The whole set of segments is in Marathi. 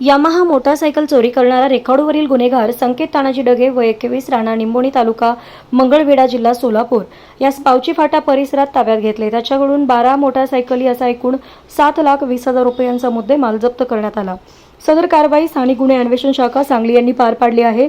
यामाहा मोटारसायकल चोरी करणारा रेकॉर्डवरील गुन्हेगार संकेत तानाजी डगे व एकवीस राणा निंबोणी तालुका मंगळवेढा जिल्हा सोलापूर. यास पावची फाटा परिसरात ताब्यात घेतले. त्याच्याकडून बारा मोटारसायकली असा एकूण सात लाख वीस हजार रुपयांचा मुद्देमाल जप्त करण्यात आला. सदर कारवाई स्थानिक गुन्हे अन्वेषण शाखा सांगली यांनी पार पाडली आहे.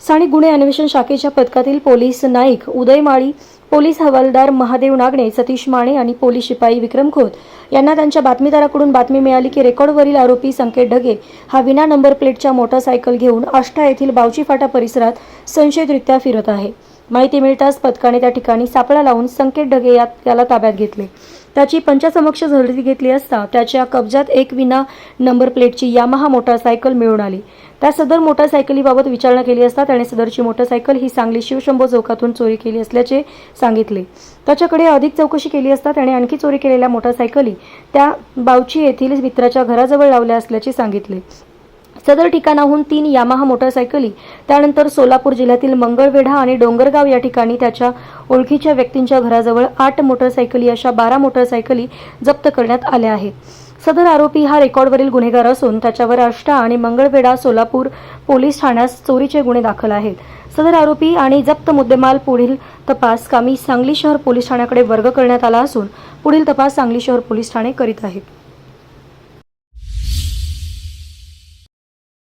स्थानिक गुन्हे अन्वेषण शाखेच्या पथकातील पोलीस नाईक उदय माळी पोलीस हवालदार महादेव नागणे सतीश माने आणि पोलीस शिपाई विक्रम खोत यांना त्यांच्या बातमीदाराकडून बातमी मिळाली की रेकॉर्डवरील आरोपी संकेत ढगे हा विना नंबर प्लेटच्या मोटारसायकल घेऊन आष्टा येथील बावची फाटा परिसरात संशयितरित्या फिरत आहे. माहिती मिळताच पथकाने त्या ठिकाणी सापळा लावून संकेत ढगे यात त्याला ताब्यात घेतले. त्याची पंचासमक्ष झडती घेतली असता त्याच्या कब्जात एक विना नंबर प्लेटची यामाहा मोटारसायकल मिळून आली. त्या सदर मोटारसायकलीबाबत विचारणा केली असता त्याने सदरची मोटारसायकल ही सांगली शिवशंभो चौकातून चोरी केली असल्याचे सांगितले. त्याच्याकडे अधिक चौकशी केली असता त्याने आणखी चोरी केलेल्या मोटारसायकली त्या बावची येथील मित्राच्या घराजवळ लावल्या असल्याचे सांगितले. सदर ठिकाणाहून तीन यामाहा मोटारसायकली त्यानंतर सोलापूर जिल्ह्यातील मंगळवेढा आणि डोंगरगाव या ठिकाणी त्याच्या ओळखीच्या व्यक्तींच्या घराजवळ आठ मोटारसायकली अशा बारा मोटारसायकली जप्त करण्यात आल्या आहेत. सदर आरोपी हा रेकॉर्डवरील गुन्हेगार असून त्याच्यावर आष्टा आणि मंगळवेढा सोलापूर पोलीस ठाण्यास चोरीचे गुन्हे दाखल आहेत. सदर आरोपी आणि जप्त मुद्देमाल पुढील तपास कामी सांगली शहर पोलीस ठाण्याकडे वर्ग करण्यात आला असून पुढील तपास सांगली शहर पोलीस ठाणे करीत आहेत.